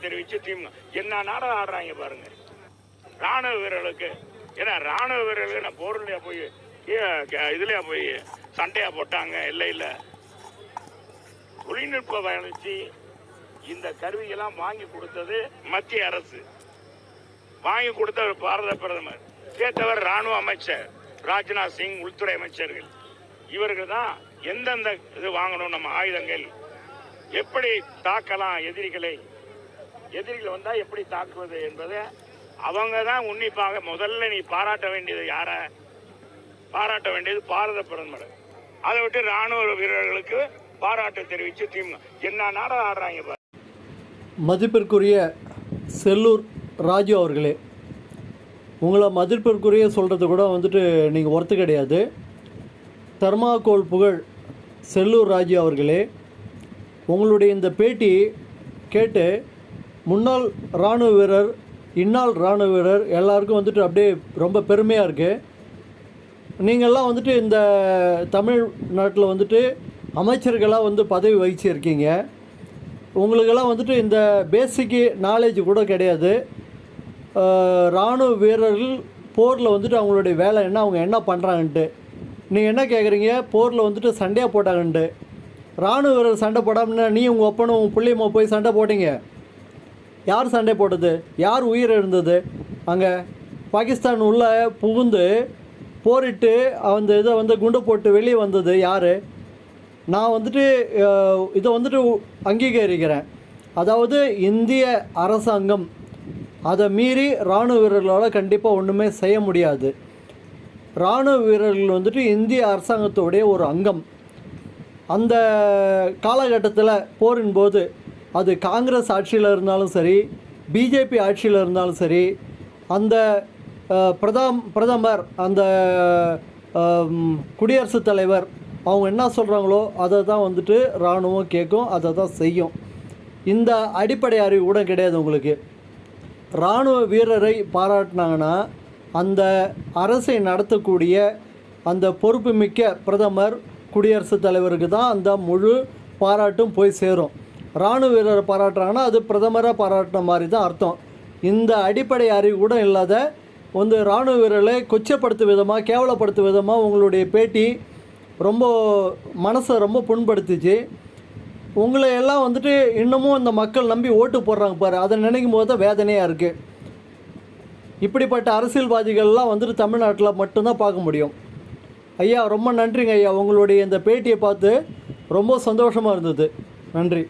தெரிவிச்சு திமுக என்ன நாடகம் ஆடுறாங்க பாருங்க. ராணுவ வீரர்களுக்கு ஏன்னா ராணுவ வீரர்களுக்கு நான் போர்லையா போய் க- இதுலயா போய் சண்டையா போட்டாங்க இல்லை இல்லை. தொழில்நுட்ப வளர்ச்சி இந்த கருவியெல்லாம் வாங்கி கொடுத்தது மத்திய அரசு. வாங்கி கொடுத்த பாரத பிரதமர். சேர்த்தவர் ராணுவ அமைச்சர் ராஜ்நாத் சிங் உள்துறை அமைச்சர்கள். இவர்கள் தான் எந்தெந்த இது வாங்கணும் நம்ம ஆயுதங்கள். எப்படி தாக்கலாம் எதிரிகளை எதிரிகள் வந்தா எப்படி தாக்குவது என்பதை அவங்க தான் உன்னிப்பாக முதல்ல நீ பாராட்ட வேண்டியது யார? பாராட்ட வேண்டியது பாரத பிரதமர் அதை விட்டு ராணுவ வீரர்களுக்கு பாராட்டு தெரிவிச்சு திமுக என்ன நாடகம் ஆடுறாங்க மதிப்பிற்குரிய செல்லூர் ராஜு அவர்களே உங்களை மதிப்பிற்குரிய சொல்கிறது கூட வந்துட்டு நீங்கள் ஒர்த்து கிடையாது. தர்மாகோல் புகழ் செல்லூர் ராஜு அவர்களே உங்களுடைய இந்த பேட்டி கேட்டு முன்னாள் இராணுவ வீரர் இந்நாள் இராணுவ வீரர் எல்லாருக்கும் வந்துட்டு அப்படியே ரொம்ப பெருமையாக இருக்குது நீங்கள்லாம் வந்துட்டு இந்த தமிழ்நாட்டில் வந்துட்டு அமைச்சர்களாக வந்து பதவி வகிச்சிருக்கீங்க. உங்களுக்கெல்லாம் வந்துட்டு இந்த பேசிக்கு நாலேஜ் கூட கிடையாது. இராணுவ ராணுவ வீரர்கள் போரில் வந்துட்டு அவங்களுடைய வேலை என்ன அவங்க என்ன பண்ணுறாங்கன்ட்டு நீங்கள் என்ன கேட்குறீங்க போரில் வந்துட்டு சண்டையாக போட்டாங்கன்ட்டு. ராணுவ வீரர் சண்டை போடாமன்னா நீ உங்கள் ஒப்பனும் உங்கள் பிள்ளையுமா போய் சண்டை போட்டீங்க? யார் சண்டை போட்டது? யார் உயிர் இருந்தது அங்கே பாகிஸ்தான் உள்ளே புகுந்து போரிட்டு அந்த இதை வந்து குண்டு போட்டு வெளியே வந்தது யார்? நான் வந்துட்டு இதை வந்துட்டு அங்கீகரிக்கிறேன். அதாவது இந்திய அரசாங்கம் அதை மீறி இராணுவ வீரர்களால் கண்டிப்பாக ஒன்றுமே செய்ய முடியாது. இராணுவ வீரர்கள் வந்துட்டு இந்திய அரசாங்கத்தோடைய ஒரு அங்கம். அந்த காலகட்டத்தில் போரின் போது அது காங்கிரஸ் ஆட்சியில் இருந்தாலும் சரி பிஜேபி ஆட்சியில் இருந்தாலும் சரி அந்த பிரதம் பிரதமர் அந்த குடியரசுத் தலைவர் அவங்க என்ன சொல்கிறாங்களோ அதை தான் வந்துட்டு இராணுவம் கேட்கும் அதை தான் செய்யும். இந்த அடிப்படை அறிவு கூட கிடையாது உங்களுக்கு. இராணுவ வீரரை பாராட்டினாங்கன்னா அந்த அரசை நடத்தக்கூடிய அந்த பொறுப்புமிக்க பிரதமர் குடியரசுத் தலைவருக்கு தான் அந்த முழு பாராட்டும் போய் சேரும். இராணுவ வீரரை பாராட்டுறாங்கன்னா அது பிரதமரை பாராட்டின மாதிரி தான் அர்த்தம். இந்த அடிப்படை அறிவு கூட இல்லாத வந்து இராணுவ வீரர்களை கொச்சப்படுத்தும் விதமாக கேவலப்படுத்தும் விதமாக உங்களுடைய பேட்டி ரொம்ப மனசை ரொம்ப புண்படுத்துச்சு. உங்களை எல்லாம் வந்துட்டு இன்னமும் இந்த மக்கள் நம்பி ஓட்டு போடுறாங்க பாரு. அதை நினைக்கும் போது தான் வேதனையாக இருக்குது இப்படிப்பட்ட அரசியல்வாதிகள்லாம் வந்துட்டு தமிழ்நாட்டில் மட்டும்தான் பார்க்க முடியும். ஐயா ரொம்ப நன்றிங்க ஐயா. உங்களுடைய இந்த பேட்டியை பார்த்து ரொம்ப சந்தோஷமாக இருந்தது. நன்றி.